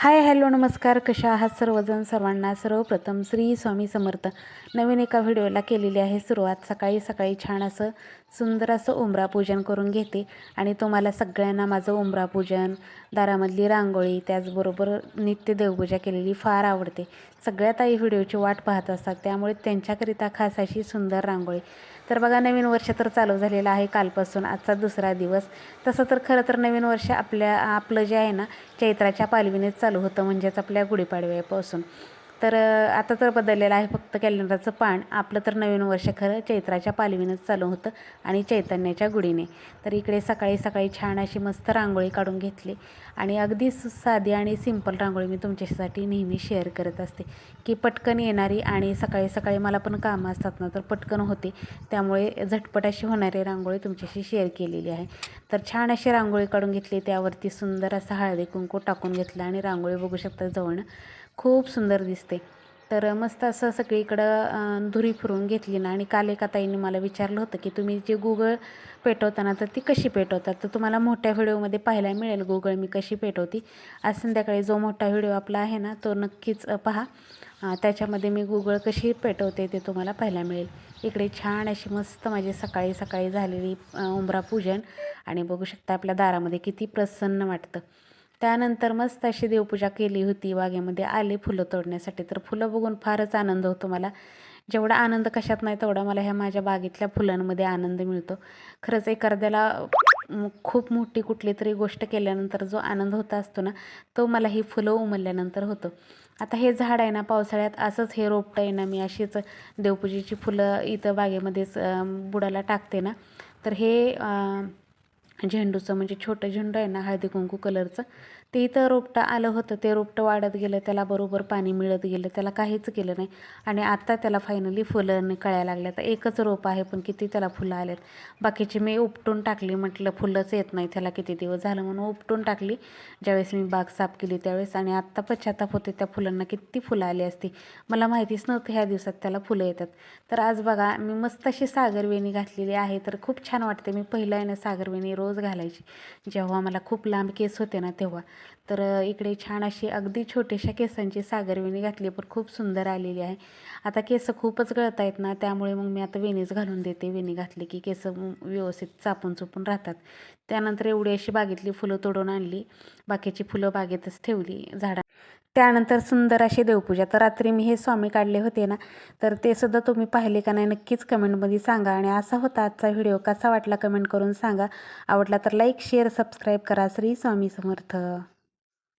Hi hello नमस्कार. कशा आहात सर्वजण? सर्वांना सर्वप्रथम श्री स्वामी समर्थ. नवीन एका व्हिडिओला केलेली आहे सुरुवात. सकाळी सकाळी छान असं सुंदर असं उंबरा पूजन करून घेते आणि तुम्हाला सगळ्यांना माझं उंबरा पूजन दारामधली रांगोळी त्याचबरोबर नित्य देवपूजा केलेली फार आवडते. सगळ्यात आई व्हिडिओची वाट पाहत असतात त्यामुळे त्यांच्याकरिता खास अशी सुंदर रांगोळी. तर बघा नवीन वर्ष तर चालू झालेलं आहे कालपासून आजचा दुसरा दिवस. तसं तर खरं तर नवीन वर्ष आपल्या आपलं जे आहे ना चैत्राच्या पालवीनेच चालू होतं म्हणजेच आपल्या गुढीपाडव्यापासून. तर आता तर बदललेलं आहे फक्त कॅलेंडरचं पान. आपलं तर नवीन वर्ष खरं चैत्राच्या पालवीनंच चालू होतं आणि चैतन्याच्या गुढीने. तर इकडे सकाळी सकाळी छान अशी मस्त रांगोळी काढून घेतली. आणि अगदी सु- साधी आणि सिंपल रांगोळी मी तुमच्यासाठी नेहमी शेअर करत असते. की पटकन येणारी आणि सकाळी सकाळी मला पण कामं असतात ना तर पटकन होते. त्यामुळे झटपट अशी होणारी रांगोळी तुमच्याशी शेअर केलेली आहे. तर छान अशी रांगोळी काढून घेतली. त्यावरती सुंदर असा हळदी कुंकू टाकून घेतला आणि रांगोळी बघू शकता जवळनं. खूप सुंदर दिसते. तर मस्त असं सगळीकडं धुरी फिरून घेतली ना आणि काल एका ताईने मला विचारलं होतं की तुम्ही जे गुगळ पेटवताना तर ती कशी पेटवतात? तर तुम्हाला मोठ्या व्हिडिओमध्ये पाहायला मिळेल गुगळ मी कशी पेटवती. आज संध्याकाळी जो मोठा व्हिडिओ आपला आहे ना तो नक्कीच पहा. त्याच्यामध्ये मी गुगळ कशी पेटवते ते तुम्हाला पाहायला मिळेल. इकडे छान अशी मस्त माझी सकाळी सकाळी झालेली उंबरा पूजन. आणि बघू शकता आपल्या दारामध्ये किती प्रसन्न वाटतं. त्यानंतर मस्त अशी देवपूजा केली होती बागेमध्ये आले फुलं तोडण्यासाठी. तर फुलं बघून फारच आनंद होतो मला. जेवढा आनंद कशात नाही तेवढा मला ह्या माझ्या बागेतल्या फुलांमध्ये आनंद मिळतो. खरंच एखाद्याला खूप मोठी कुठली तरी गोष्ट केल्यानंतर जो आनंद होता असतो ना तो मला ही फुलं उमलल्यानंतर होतो. आता हे झाड आहे ना पावसाळ्यात असंच हे रोपटं आहे ना मी अशीच देवपूजेची फुलं इथं बागेमध्येच बुडाला टाकते ना. तर हे झेंडूचं म्हणजे छोटं झेंडू आहे ना हळदी कुंकू कलरचं. ते इथं रोपटं आलं होतं ते रोपटं वाढत गेलं त्याला बरोबर पाणी मिळत गेलं त्याला काहीच केलं नाही. आणि आत्ता त्याला फायनली फुलं कळायला लागल्या. तर एकच रोप आहे पण किती त्याला फुलं आलेत. बाकीची मी उपटून टाकली म्हटलं फुलंच येत नाही त्याला किती दिवस झालं म्हणून उपटून टाकली. ज्यावेळेस मी बाग साफ केली त्यावेळेस आणि आत्ता पश्चाताप होते त्या फुलांना किती फुलं आली असती. मला माहितीच नव्हतं ह्या दिवसात त्याला फुलं येतात. तर आज बघा मी मस्त अशी सागरवेणी घातलेली आहे तर खूप छान वाटते. मी पहिलं आहे ना सागरवेणी रोज रोज घालायची. जेव्हा मला खूप लांब केस होते ना तेव्हा. तर इकडे छान अशी अगदी छोट्याशा केसांची सागरविणी घातली पण खूप सुंदर आलेली आहे. आता केस खूपच गळत आहेत ना त्यामुळे मग मी आता वेणीच घालून देते. वेणी घातली की केस व्यवस्थित चापून चुपून राहतात. त्यानंतर एवढी अशी बागेतली फुलं तोडून आणली. बाकीची फुलं बागेतच ठेवली झाडा त्यानंतर सुंदर अशी देवपूजा. तर रात्री मी हे स्वामी काढले होते ना तर ते सुद्धा तुम्ही पाहिले का नाही नक्कीच कमेंटमध्ये सांगा. आणि असा होता आजचा व्हिडिओ. कसा वाटला कमेंट करून सांगा. आवडला तर लाईक शेअर सबस्क्राईब करा. श्री स्वामी समर्थ.